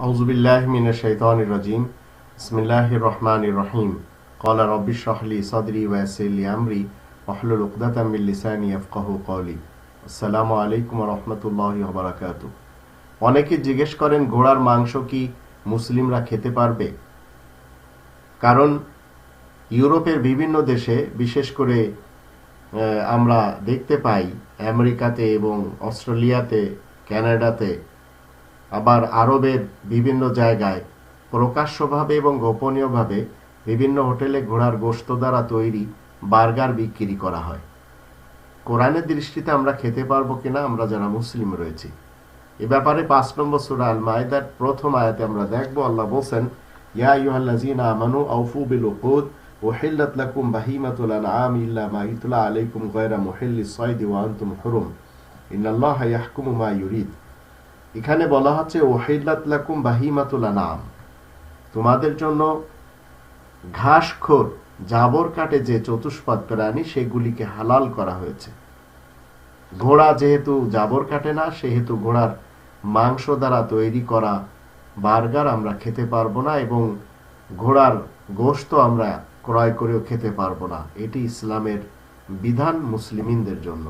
আউজুবিল্লাহ মিনা শৈতান রাজিম। ইসমিল্লাহ রহমান রহিম। কলা রব্বি শাহলি সদরি ওয়াসিলি আমরি ওহলুল উকদাতামিল লিসানি আফকাহ কলি আসসালামু আলাইকুম রহমতুল্লাহ বারাকাত। অনেকে জিজ্ঞেস করেন, ঘোড়ার মাংস কি মুসলিমরা খেতে পারবে? কারণ ইউরোপের বিভিন্ন দেশে, বিশেষ করে আমরা দেখতে পাই, আমেরিকাতে এবং অস্ট্রেলিয়াতে, ক্যানাডাতে আবার আরবের বিভিন্ন জায়গায় প্রকাশ্যভাবে এবং গোপনীয়ভাবে বিভিন্ন হোটেলে ঘোড়ার গোশত দ্বারা তৈরি বার্গার বিক্রি করা হয়। কোরআনের দৃষ্টিতে আমরা খেতে পারব কিনা আমরা যারা মুসলিম রয়েছি। এ ব্যাপারে পাঁচ নম্বর সুরা আল মায়দার প্রথম আয়াতে আমরা দেখব, আল্লাহ বলছেন, ইয়া আইয়ুহাল্লাযীনা আমানু আউফু বিল উকুদ উহিল্লাত লাকুম বাহিমাতুল আনআম ইল্লা মা ইতলা আলাইকুম গায়রা মুহিল্লিস সাইদি ওয়া আনতুম হুরুম। ইন্নাল্লাহা ইয়াহকুমু মা ইউরিদ। এখানে বলা হচ্ছে, ওহিল্লাত লাকুম বাহিমাতুল আনআম। তোমাদের জন্য ঘাসখোর, জাবর কাটে যে চতুষ্পদ প্রাণী, সেগুলিকে হালাল করা হয়েছে। ঘোড়া যেহেতু জাবর কাটে না, সেহেতু ঘোড়ার মাংস দ্বারা তৈরি করা বার্গার আমরা খেতে পারব না এবং ঘোড়ার গোশত আমরা ক্রয় করেও খেতে পারব না। এটি ইসলামের বিধান মুসলিমিনদের জন্য।